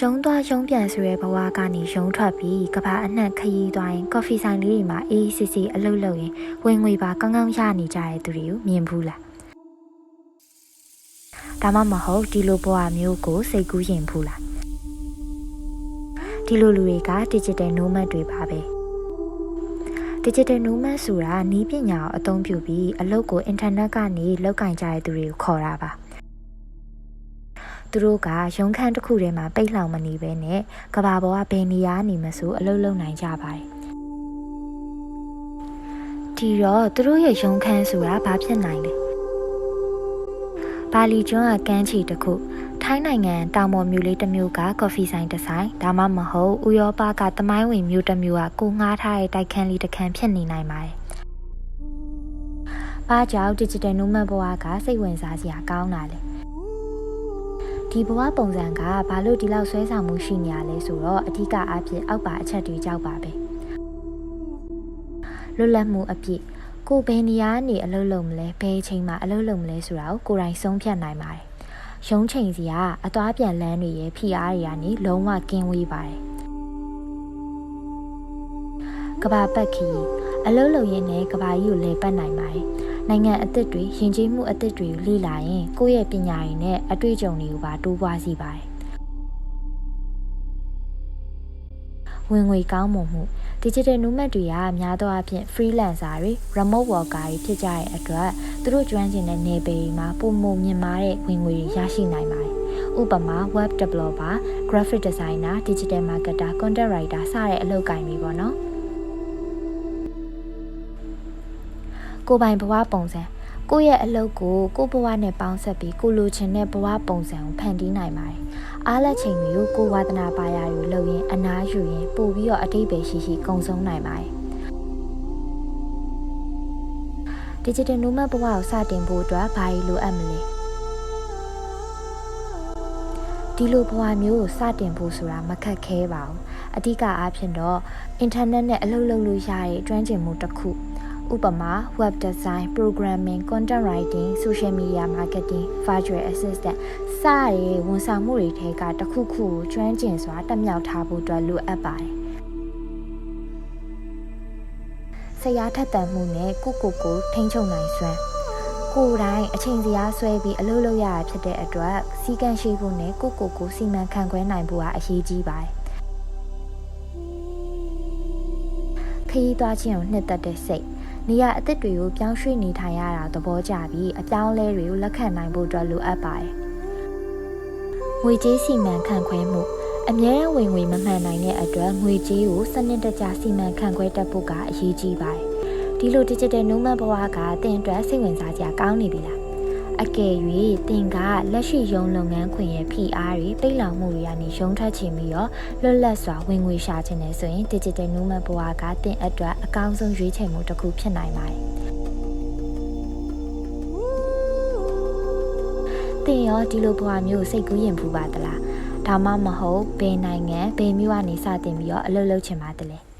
ရုံးသွားရုံးပြန်ဆိုရဲဘဝကနေရုံးထွက်ပြီးကဘာအနှံ့ခရီးသွားရင်ကော်ဖီဆိုင်လေးတွေမှာအေးအေးဆေးဆေးအလုပ်လုပ်ရင်ဝင်ငွေပါကောင်းကောင်းရနေကြတဲ့သူတွေကိုမြင်ဘူးလားဒါမှမဟုတ်ဒီလိုဘဝမျိုးကိုစိတ်ကူးရင်ဘူးလားဒီလိုလူတွေက digital nomad တွေပါပဲ digital nomad ဆိုတာနီးပညာကိုအသုံးပြုပြီးအလုပ်ကို internet ကနေလောက်ကင်ကြတဲ့သူတွေကိုခေါ်တာပါ သူတို့ကရုံးခန်းတစ်ခုထဲမှာပိတ်လောင်မနေဘဲနဲ့ကဘာပေါ်ကဘယ်နေရာနေမဆိုအလုပ်လုပ်နိုင်ကြပါတယ်ဒီတော့သူတို့ရဲ့ရုံးခန်းဆိုတာဘာဖြစ်နိုင်လဲပါလီကျွန်းကကမ်းခြေတစ်ခုထိုင်းနိုင်ငံတောင်ပေါ်မြို့လေးတစ်မြို့ကကော်ဖီဆိုင်တစ်ဆိုင်ဒါမှမဟုတ်ဥရောပကသမိုင်းဝင်မြို့တစ်မြို့ကကိုငှားထားတဲ့တိုက်ခန်းလေးတစ်ခန်းဖြစ်နေနိုင်ပါတယ်။ဘာကြောင့် digital nomad ဘဝကစိတ်ဝင်စားစရာကောင်းတာလဲ။ ဒီဘဝပုံစံကဘာလို့ဒီလောက်ဆွဲဆောင်မှုရှိနေရလဲဆိုတော့အဓိကအားဖြင့်အောက်ပါအချက်တွေကြောက်ပါပဲ။လွတ်လပ်မှုအပြည့်ကိုဘယ်နေရာနေအလုပ်လုပ်မလဲဘယ်အချိန်မှာအလုပ်လုပ်မလဲဆိုတာကိုကိုယ်တိုင်ဆုံးဖြတ်နိုင်ပါတယ်။ရုံးချိန်စီကအသွားပြန်လန်းတွေရဲ့ဖိအားတွေကနေလုံးဝကင်းဝေးပါတယ်ကဘာပတ်ခီအလုံးလုံးရင်းနဲ့ကဘာကြီးကိုလဲပတ်နိုင်ပါတယ် နိုင်ငံအသစ်တွေယဉ်ကျေးမှုအသစ်တွေကိုလေ့လာရင်ကိုယ့်ရဲ့ပညာရည်နဲ့အတွေ့အကြုံတွေကိုပါတိုးပွားစေပါတယ်ဝင်ငွေကောင်းမွန်မှု digital nomad တွေကများသောအားဖြင့် freelancer တွေ remote worker တွေဖြစ်ကြတဲ့အတွက်သူတို့ကျွမ်းကျင်တဲ့နယ်ပယ်တွေမှာပုံမမြင့်မားတဲ့ဝင်ငွေတွေရရှိနိုင်ပါတယ်။ဥပမာ web developer, graphic designer, digital marketer, content writer စတဲ့အလုပ်ကိုင်တွေပေါ့နော်။ ကိုပိုင်ဘဝပုံစံကိုယ့်ရဲ့အလုပ်ကိုကိုယ့်ဘဝနဲ့ပေါင်းဆက်ပြီးကိုလိုချင်တဲ့ဘဝပုံစံကိုဖန်တီးနိုင်ပါတယ်။အားလက်ချိန်တွေကိုကိုဝါသနာပါရယူလုပ်ရင်အနားယူရင်ပို့ပြီးတော့အတိတ်ပဲရှိရှိကုံဆုံးနိုင်ပါတယ်။ digital nomad ဘဝကိုစတင်ဖို့အတွက်ဘာလို့လိုအပ်မလဲဒီလိုဘဝမျိုးကိုစတင်ဖို့ဆိုတာမခက်ခဲပါဘူးအဓိကအားဖြင့်တော့ internet နဲ့အလုပ်လုပ်လို့ရတဲ့ကျွမ်းကျင်မှုတစ်ခု ဥပမာ web design programming content writing social media marketing virtual assistant စတဲ့ဝန်ဆောင်မှုတွေထဲကတစ်ခုခုကိုကျွမ်းကျင်စွာတက်မြောက်ထားဖို့အတွက်လိုအပ်ပါတယ်ဆရာထက်သန်မှုနဲ့ကိုကိုကိုထိန်းချုပ်နိုင်စွမ်းကိုယ်တိုင်အချိန်စရာဆွဲပြီးအလုပ်လုပ်ရတာဖြစ်တဲ့အတွက်စီကံရှိဖို့နဲ့ကိုကိုကိုစီမံခန့်ခွဲနိုင်ဖို့ကအရေးကြီးပါတယ်ခရီးသွားခြင်းကိုနှစ်သက်တဲ့စိတ် နေရာအသစ်တွေကိုပြောင်းရွှေ့နေထိုင်ရတာသဘောကျပြီးအပြောင်းလဲတွေကိုလက်ခံနိုင်ဖို့အတွက်လိုအပ်ပါတယ်ငွေကြေးစီမံခန့်ခွဲမှုအမြဲဝင်ငွေမမှန်နိုင်တဲ့အတွက်ငွေကြေးကိုစနစ်တကျစီမံခန့်ခွဲတတ်ဖို့ကအရေးကြီးပါတယ်။ဒီလို digital nomad ဘဝကတင်အတွက်စိတ်ဝင်စားစရာကောင်းနေပြီလား။ အကယ်၍တင်ကလက်ရှိရုံလုပ်ငန်းခွင်ရဲ့ဖိအားတွေပိတ်လောင်မှုတွေကနေရုံထွက်ချင်ပြီးတော့လွတ်လပ်စွာဝင်ငွေရှာချင်တယ်ဆိုရင် digital nomad ဘဝကတင်အတွက်အကောင်းဆုံးရွေးချယ်မှုတစ်ခုဖြစ်နိုင်ပါတယ်။တင်ရောဒီလိုဘဝမျိုးစိတ်ကူးရင်ဖူးပါသလား။ဒါမှမဟုတ်ဘယ်နိုင်ငံဘယ်မြို့ကနေစတင်ပြီးတော့အလုပ်လုပ်ချင်ပါတလဲ။